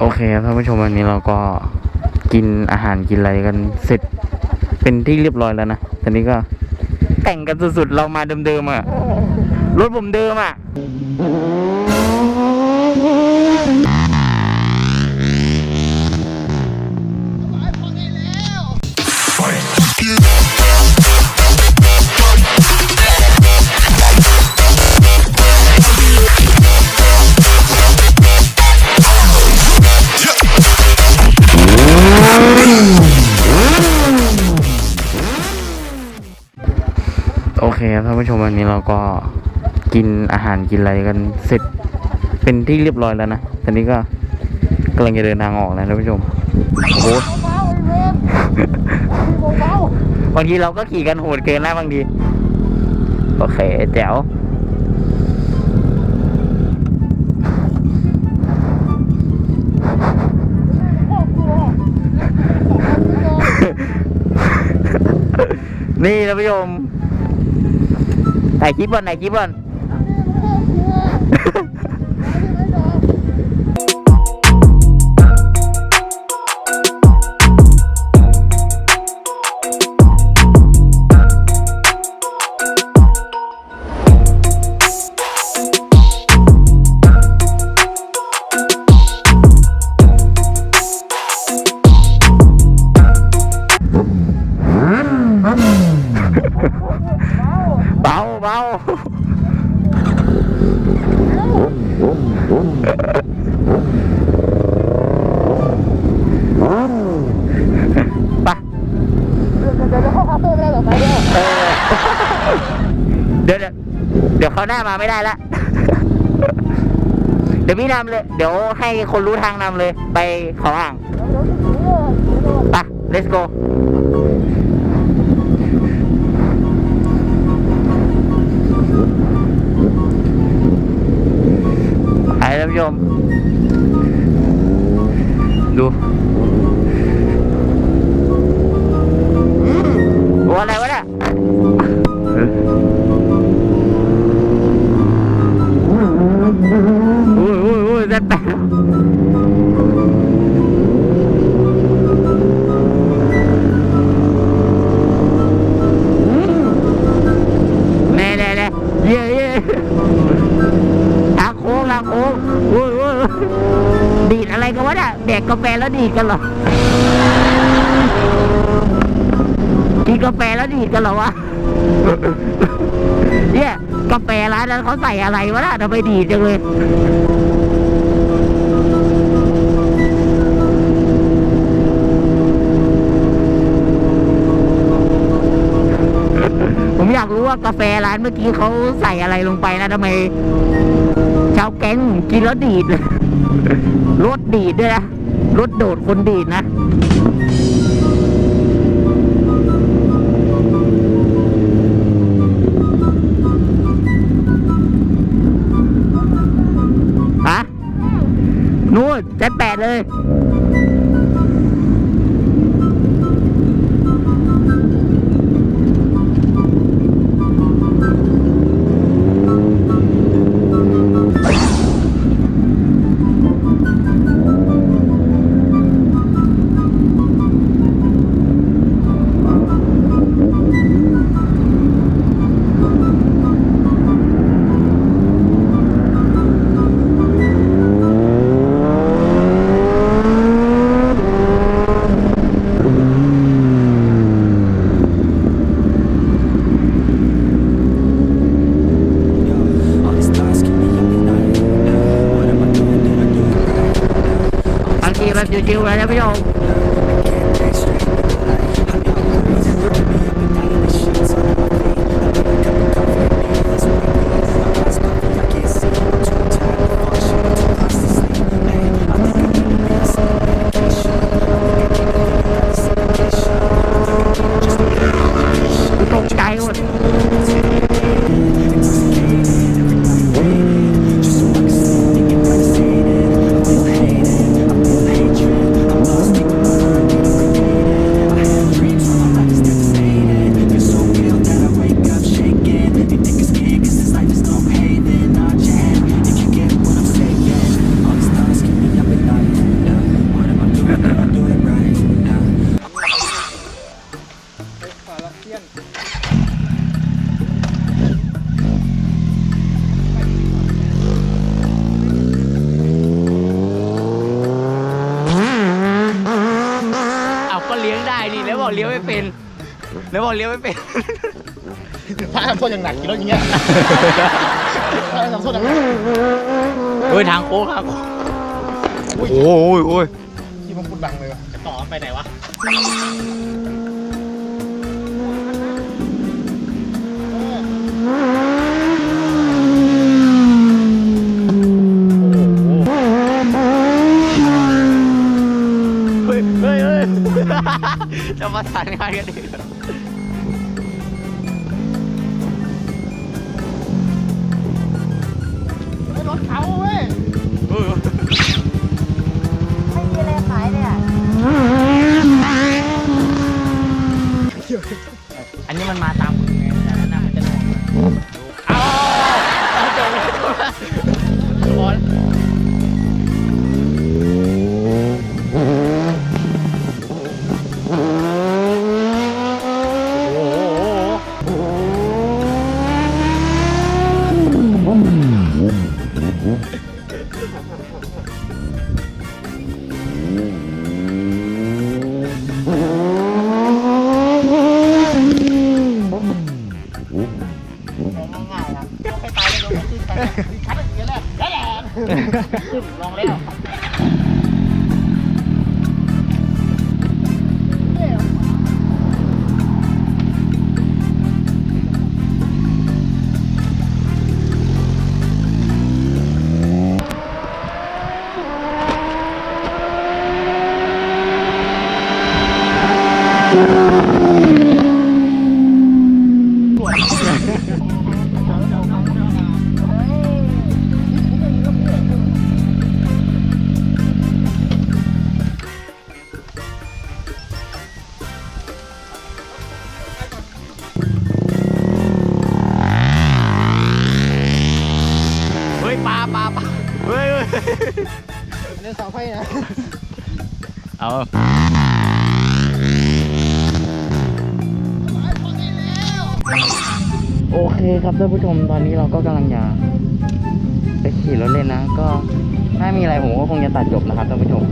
โอเคครับท่านผู้ชมวันนี้เราก็กินอาหารกินอะไรกันเสร็จเป็นที่เรียบร้อยแล้วนะตอนนี้ก็แต่งกันสุดๆเรามาเดิมๆอะรถผมเดิมอะ คครับท่านผู้ชมวันนี้เราก็กินอาหารกินอะไรกันเสร็จเป็นที่เรียบร้อยแล้วนะตอนนี้ก็กำลังจะเดินทางออกนะท่านผู้ชมโอ้โหบางทีเราก็ขี่กันโหดเกินนะบางทีโอเคแจ๋วนี่ท่านผู้ชม ถ่ายค เออเดี๋ยวเดี๋ยวเดี๋ยวเขาหน้ามาไม่ได้ละ เดี๋ยวพี่นำเลย เดี๋ยวให้คนรู้ทางนำเลย ไปเขาอ่างไป let's go กาแฟแล้วดีกันเหรอกินกาแฟแล้วดีกันเหรอวะเนี่ยกาแฟร้านนั้นเขาใส่อะไรวะน่ะทำไมดีจังเลยผมอยากรู้ว่ากาแฟร้านเมื่อกี้เขาใส่อะไรลงไปนะทำไมชาวแก๊งกินแล้วดีดเลยรถดีดด้วยนะ รถโดดคนดีดนะ บางทีแบ แล้วบอกเลี้ยวไม่เป็นพระทำโทษอย่างหนักกี่รถอย่างเงี้ยพระทำโทษอย่างหนักเฮ้ยทางโค้งทางโค้งโอ้ยโอ้ยที่มันพูดบังเลยวะจะต่อมันไปไหนวะ เฮ้ยเฮ้ยจะมาสานงานกันดิไม่รถเขาเว้ยไม่มี เฮ้ยปลาปลาปลาเฮ้ยเฮ้ยเล่นเสาไฟนะ เอา โอเคครับท่านผู้ชมตอนนี้เราก็กำลังจะไปขี่รถเล่นนะ ก็ถ้ามีอะไรผมก็คงจะตัดจบนะครับท่านผู้ชม